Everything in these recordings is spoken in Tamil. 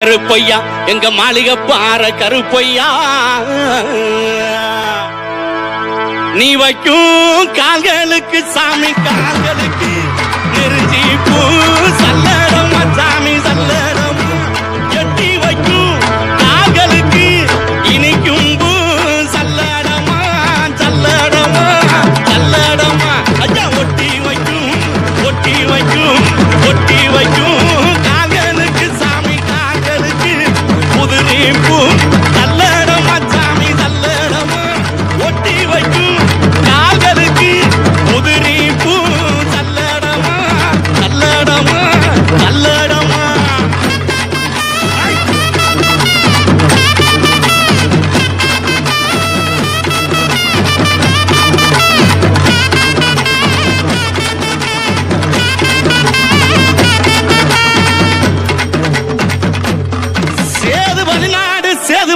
கருப்பையா எங்க மாளிகை பாற கருப்பையா. நீ வைக்கும் கால்களுக்கு சாமி கால்களுக்கு நெருஞ்சி பூ சல்லடமா சாமி சல்லடமா. எட்டி வைக்கும் கால்களுக்கு இனிக்கும் பூ சல்லடமா சல்லடமா சல்லடமா. ஐயா ஒட்டி வைக்கும் ஒட்டி வைக்கும் ஒட்டி வைக்கும்.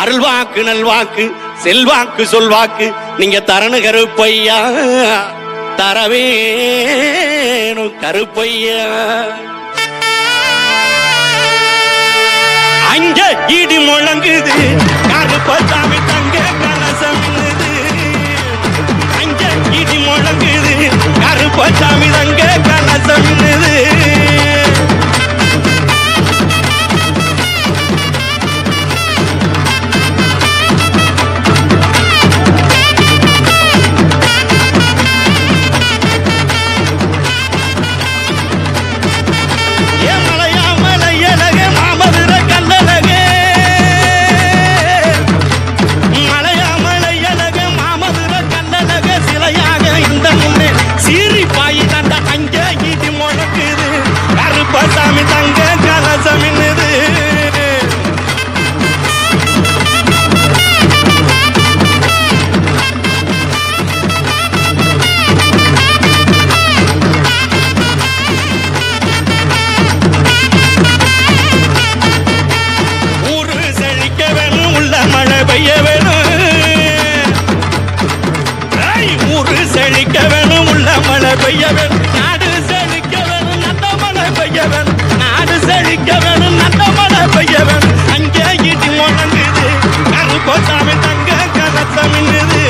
அருள்வாக்கு நல்வாக்கு செல்வாக்கு சொல்வாக்கு. நீங்க தரணு கருப்பையா? தரவேணும் கருப்பையா? அங்க இடி முழங்குது கருப்பசாமி தங்க கலசம் அங்க இடி முழங்குது கருப்பசாமி தங்க கலசம் மழை பெய்ய வேணும் நாடு செழிக்க வேணும் நல்ல மழை பெய்ய வேணும் நாடு செழிக்க வேணும் நல்ல மழை பெய்ய வேணும் அங்கே இடி முழங்குது கரு போட்டாமி தங்க கரத்தமின்னுது